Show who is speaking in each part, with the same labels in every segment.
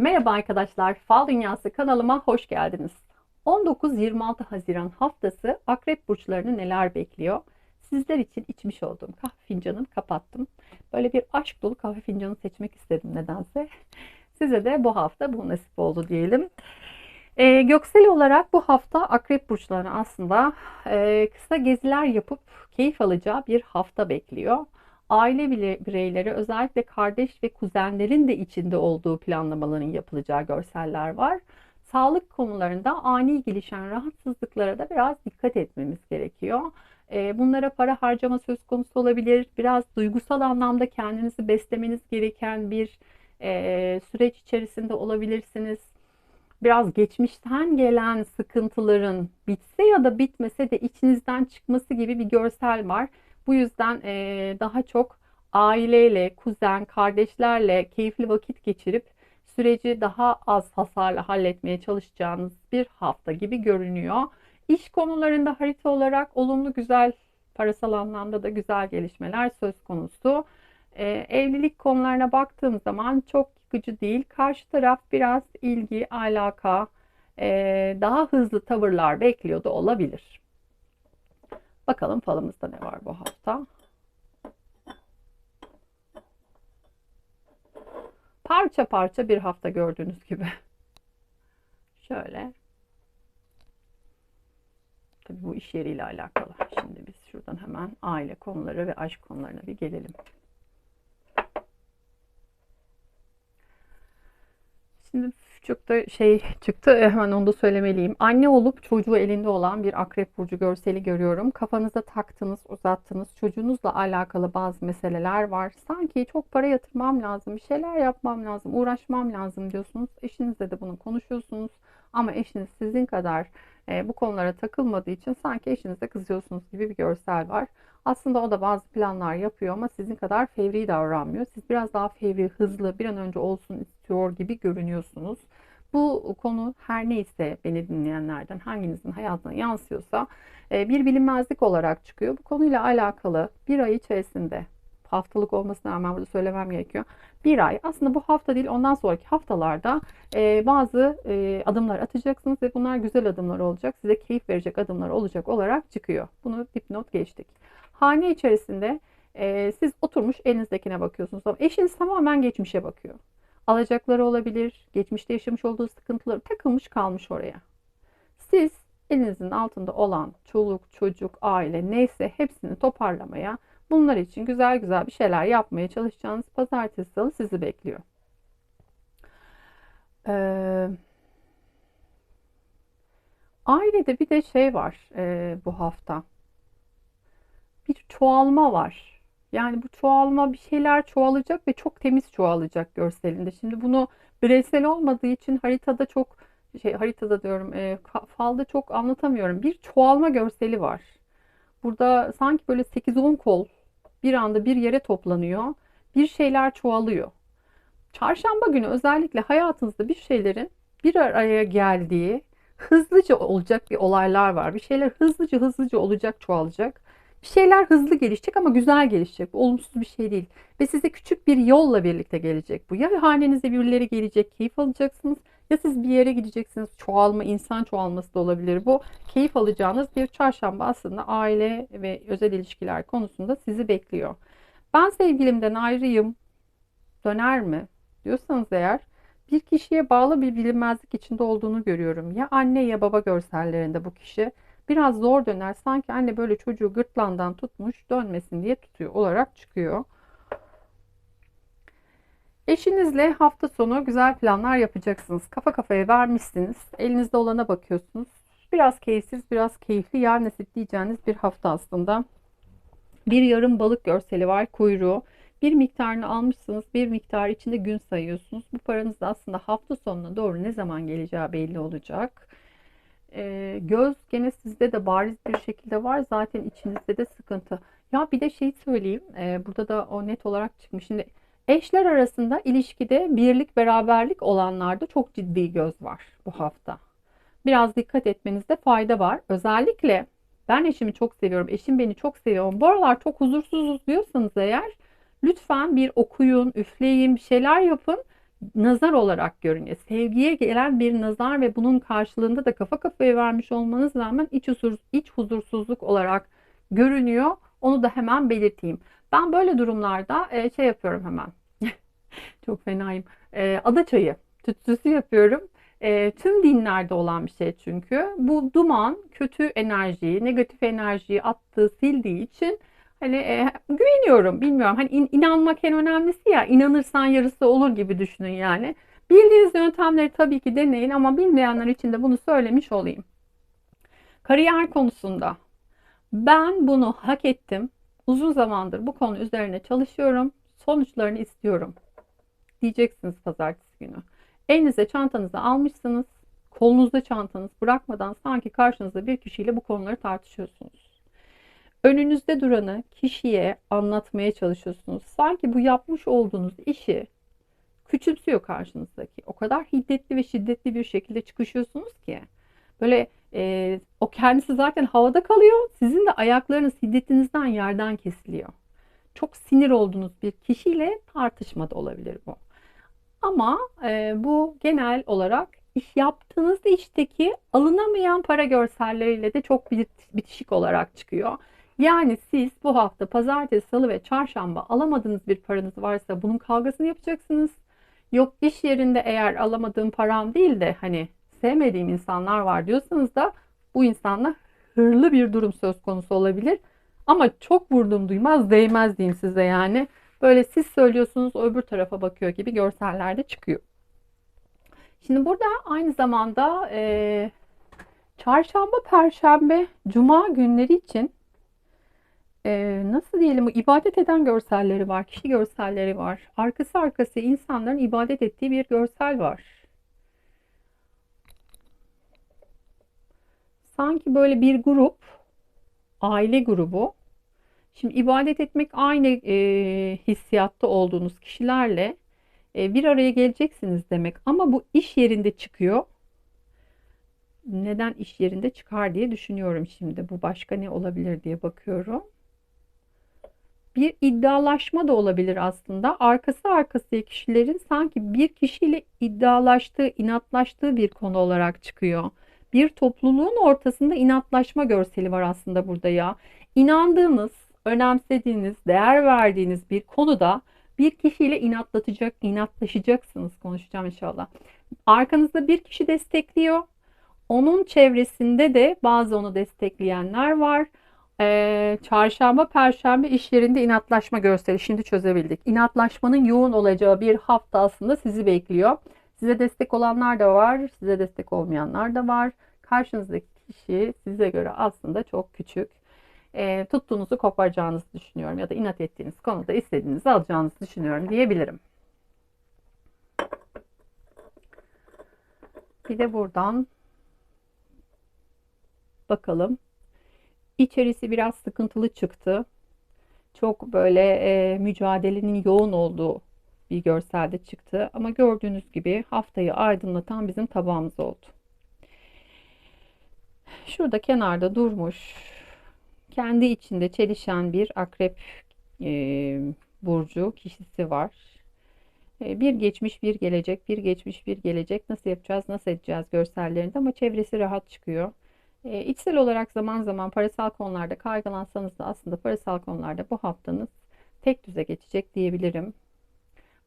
Speaker 1: Merhaba arkadaşlar, Fal Dünyası kanalıma hoş geldiniz. 19-26 Haziran haftası Akrep burçlarını neler bekliyor? Sizler için içmiş olduğum kahve fincanını kapattım. Böyle bir aşk dolu kahve fincanı seçmek istedim nedense. Size de bu hafta bu nasip oldu diyelim. E, göksel olarak bu hafta Akrep burçlarını aslında e, kısa geziler yapıp keyif alacağı bir hafta bekliyor aile bireyleri özellikle kardeş ve kuzenlerin de içinde olduğu planlamaların yapılacağı görseller var. Sağlık konularında ani gelişen rahatsızlıklara da biraz dikkat etmemiz gerekiyor. Bunlara para harcama söz konusu olabilir. Biraz duygusal anlamda kendinizi beslemeniz gereken bir süreç içerisinde olabilirsiniz. Biraz geçmişten gelen sıkıntıların bitse ya da bitmese de içinizden çıkması gibi bir görsel var. Bu yüzden e, daha çok aileyle, kuzen, kardeşlerle keyifli vakit geçirip süreci daha az hasarla halletmeye çalışacağınız bir hafta gibi görünüyor. İş konularında harita olarak olumlu güzel parasal anlamda da güzel gelişmeler söz konusu. Ee, evlilik konularına baktığım zaman çok yıkıcı değil. Karşı taraf biraz ilgi, alaka, e, daha hızlı tavırlar bekliyor da olabilir. Bakalım falımızda ne var bu hafta. Parça parça bir hafta gördüğünüz gibi. Şöyle. Tabii bu iş yeriyle alakalı. Şimdi biz şuradan hemen aile konuları ve aşk konularına bir gelelim. Şimdi da şey çıktı hemen onu da söylemeliyim. Anne olup çocuğu elinde olan bir akrep burcu görseli görüyorum. Kafanıza taktınız, uzattınız. Çocuğunuzla alakalı bazı meseleler var. Sanki çok para yatırmam lazım, bir şeyler yapmam lazım, uğraşmam lazım diyorsunuz. Eşinizle de bunu konuşuyorsunuz. Ama eşiniz sizin kadar e, bu konulara takılmadığı için sanki eşinize kızıyorsunuz gibi bir görsel var. Aslında o da bazı planlar yapıyor ama sizin kadar fevri davranmıyor. Siz biraz daha fevri, hızlı, bir an önce olsun istiyor gibi görünüyorsunuz. Bu konu her neyse beni dinleyenlerden hanginizin hayatına yansıyorsa e, bir bilinmezlik olarak çıkıyor. Bu konuyla alakalı bir ay içerisinde haftalık olmasına rağmen burada söylemem gerekiyor. Bir ay aslında bu hafta değil ondan sonraki haftalarda e, bazı e, adımlar atacaksınız ve bunlar güzel adımlar olacak. Size keyif verecek adımlar olacak olarak çıkıyor. Bunu dipnot geçtik. Hane içerisinde e, siz oturmuş elinizdekine bakıyorsunuz ama eşiniz tamamen geçmişe bakıyor. Alacakları olabilir, geçmişte yaşamış olduğu sıkıntıları takılmış kalmış oraya. Siz elinizin altında olan çoluk, çocuk, aile neyse hepsini toparlamaya, bunlar için güzel güzel bir şeyler yapmaya çalışacağınız pazartesi salı sizi bekliyor. Ee, ailede bir de şey var e, bu hafta bir çoğalma var. Yani bu çoğalma bir şeyler çoğalacak ve çok temiz çoğalacak görselinde. Şimdi bunu bireysel olmadığı için haritada çok şey haritada diyorum e, falda çok anlatamıyorum. Bir çoğalma görseli var. Burada sanki böyle 8-10 kol bir anda bir yere toplanıyor. Bir şeyler çoğalıyor. Çarşamba günü özellikle hayatınızda bir şeylerin bir araya geldiği, hızlıca olacak bir olaylar var. Bir şeyler hızlıca hızlıca olacak, çoğalacak. Bir şeyler hızlı gelişecek ama güzel gelişecek. Bu olumsuz bir şey değil. Ve size küçük bir yolla birlikte gelecek bu. Ya hanenize birileri gelecek, keyif alacaksınız. Ya siz bir yere gideceksiniz. Çoğalma, insan çoğalması da olabilir bu. Keyif alacağınız bir çarşamba aslında aile ve özel ilişkiler konusunda sizi bekliyor. Ben sevgilimden ayrıyım. Döner mi? Diyorsanız eğer bir kişiye bağlı bir bilinmezlik içinde olduğunu görüyorum. Ya anne ya baba görsellerinde bu kişi biraz zor döner. Sanki anne böyle çocuğu gırtlandan tutmuş dönmesin diye tutuyor olarak çıkıyor. Eşinizle hafta sonu güzel planlar yapacaksınız. Kafa kafaya vermişsiniz. Elinizde olana bakıyorsunuz. Biraz keyifsiz, biraz keyifli, yar nasip diyeceğiniz bir hafta aslında. Bir yarım balık görseli var, kuyruğu. Bir miktarını almışsınız, bir miktar içinde gün sayıyorsunuz. Bu paranız da aslında hafta sonuna doğru ne zaman geleceği belli olacak. E, göz gene sizde de bariz bir şekilde var. Zaten içinizde de sıkıntı. Ya bir de şey söyleyeyim. E, burada da o net olarak çıkmış. Şimdi eşler arasında ilişkide birlik, beraberlik olanlarda çok ciddi göz var bu hafta. Biraz dikkat etmenizde fayda var. Özellikle ben eşimi çok seviyorum, eşim beni çok seviyor. Bu aralar çok huzursuzuz diyorsanız eğer lütfen bir okuyun, üfleyin, bir şeyler yapın nazar olarak görünüyor. Sevgiye gelen bir nazar ve bunun karşılığında da kafa kafaya vermiş olmanız rağmen iç, huzur, iç huzursuzluk olarak görünüyor. Onu da hemen belirteyim. Ben böyle durumlarda e, şey yapıyorum hemen. Çok fenayım. E, ada çayı tütsüsü yapıyorum. E, tüm dinlerde olan bir şey çünkü. Bu duman kötü enerjiyi, negatif enerjiyi attığı, sildiği için hani e, güveniyorum. Bilmiyorum. Hani in, inanmak en önemlisi ya. İnanırsan yarısı olur gibi düşünün yani. Bildiğiniz yöntemleri tabii ki deneyin ama bilmeyenler için de bunu söylemiş olayım. Kariyer konusunda ben bunu hak ettim. Uzun zamandır bu konu üzerine çalışıyorum. Sonuçlarını istiyorum. Diyeceksiniz pazartesi günü. Elinize çantanızı almışsınız. Kolunuzda çantanız bırakmadan sanki karşınızda bir kişiyle bu konuları tartışıyorsunuz. Önünüzde duranı kişiye anlatmaya çalışıyorsunuz. Sanki bu yapmış olduğunuz işi küçümsüyor karşınızdaki. O kadar hiddetli ve şiddetli bir şekilde çıkışıyorsunuz ki. Böyle e, o kendisi zaten havada kalıyor. Sizin de ayaklarınız hiddetinizden yerden kesiliyor. Çok sinir olduğunuz bir kişiyle tartışma da olabilir bu. Ama e, bu genel olarak iş yaptığınız işteki alınamayan para görselleriyle de çok bitişik olarak çıkıyor. Yani siz bu hafta pazartesi, salı ve çarşamba alamadığınız bir paranız varsa bunun kavgasını yapacaksınız. Yok iş yerinde eğer alamadığım param değil de hani sevmediğim insanlar var diyorsanız da bu insanla hırlı bir durum söz konusu olabilir. Ama çok vurdum duymaz değmez diyeyim size yani. Böyle siz söylüyorsunuz öbür tarafa bakıyor gibi görsellerde çıkıyor. Şimdi burada aynı zamanda e, çarşamba, perşembe, cuma günleri için e, nasıl diyelim ibadet eden görselleri var, kişi görselleri var. Arkası arkası insanların ibadet ettiği bir görsel var. Sanki böyle bir grup, aile grubu Şimdi ibadet etmek aynı e, hissiyatta olduğunuz kişilerle e, bir araya geleceksiniz demek. Ama bu iş yerinde çıkıyor. Neden iş yerinde çıkar diye düşünüyorum şimdi. Bu başka ne olabilir diye bakıyorum. Bir iddialaşma da olabilir aslında. Arkası arkası kişilerin sanki bir kişiyle iddialaştığı, inatlaştığı bir konu olarak çıkıyor. Bir topluluğun ortasında inatlaşma görseli var aslında burada ya. İnandığınız, önemsediğiniz, değer verdiğiniz bir konuda bir kişiyle inatlatacak, inatlaşacaksınız konuşacağım inşallah. Arkanızda bir kişi destekliyor. Onun çevresinde de bazı onu destekleyenler var. Ee, çarşamba, perşembe iş yerinde inatlaşma gösteri. Şimdi çözebildik. İnatlaşmanın yoğun olacağı bir hafta aslında sizi bekliyor. Size destek olanlar da var, size destek olmayanlar da var. Karşınızdaki kişi size göre aslında çok küçük e, tuttuğunuzu koparacağınızı düşünüyorum ya da inat ettiğiniz konuda istediğinizi alacağınızı düşünüyorum diyebilirim. Bir de buradan bakalım. İçerisi biraz sıkıntılı çıktı. Çok böyle e, mücadelenin yoğun olduğu bir görselde çıktı. Ama gördüğünüz gibi haftayı aydınlatan bizim tabağımız oldu. Şurada kenarda durmuş kendi içinde çelişen bir akrep e, burcu kişisi var. Bir geçmiş bir gelecek, bir geçmiş bir gelecek nasıl yapacağız, nasıl edeceğiz görsellerinde ama çevresi rahat çıkıyor. E, içsel olarak zaman zaman parasal konularda kaygılansanız da aslında parasal konularda bu haftanız tek düze geçecek diyebilirim.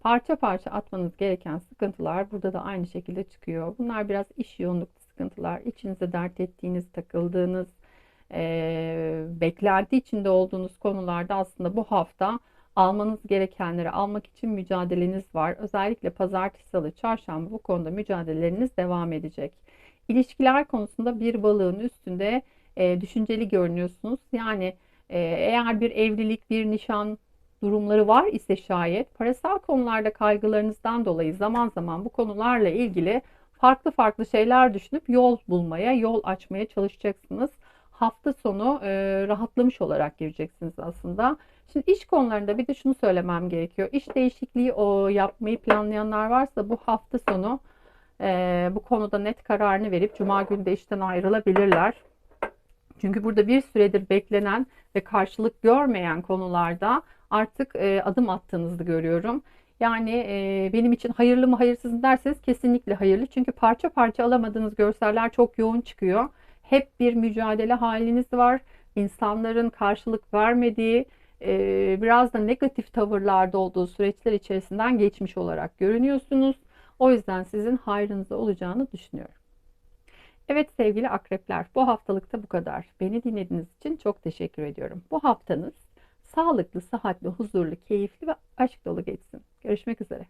Speaker 1: Parça parça atmanız gereken sıkıntılar burada da aynı şekilde çıkıyor. Bunlar biraz iş yoğunluklu sıkıntılar, içinize dert ettiğiniz, takıldığınız, e, beklenti içinde olduğunuz konularda aslında bu hafta almanız gerekenleri almak için mücadeleniz var. Özellikle pazartesi, salı, çarşamba bu konuda mücadeleleriniz devam edecek. İlişkiler konusunda bir balığın üstünde e, düşünceli görünüyorsunuz. Yani e, eğer bir evlilik, bir nişan durumları var ise şayet parasal konularda kaygılarınızdan dolayı zaman zaman bu konularla ilgili farklı farklı şeyler düşünüp yol bulmaya, yol açmaya çalışacaksınız hafta sonu e, rahatlamış olarak gireceksiniz aslında. Şimdi iş konularında bir de şunu söylemem gerekiyor. İş değişikliği o yapmayı planlayanlar varsa bu hafta sonu e, bu konuda net kararını verip cuma günü de işten ayrılabilirler. Çünkü burada bir süredir beklenen ve karşılık görmeyen konularda artık e, adım attığınızı görüyorum. Yani e, benim için hayırlı mı hayırsız mı derseniz kesinlikle hayırlı. Çünkü parça parça alamadığınız görseller çok yoğun çıkıyor. Hep bir mücadele haliniz var. İnsanların karşılık vermediği, biraz da negatif tavırlarda olduğu süreçler içerisinden geçmiş olarak görünüyorsunuz. O yüzden sizin hayrınıza olacağını düşünüyorum. Evet sevgili akrepler, bu haftalıkta bu kadar. Beni dinlediğiniz için çok teşekkür ediyorum. Bu haftanız sağlıklı, sıhhatli, huzurlu, keyifli ve aşk dolu geçsin. Görüşmek üzere.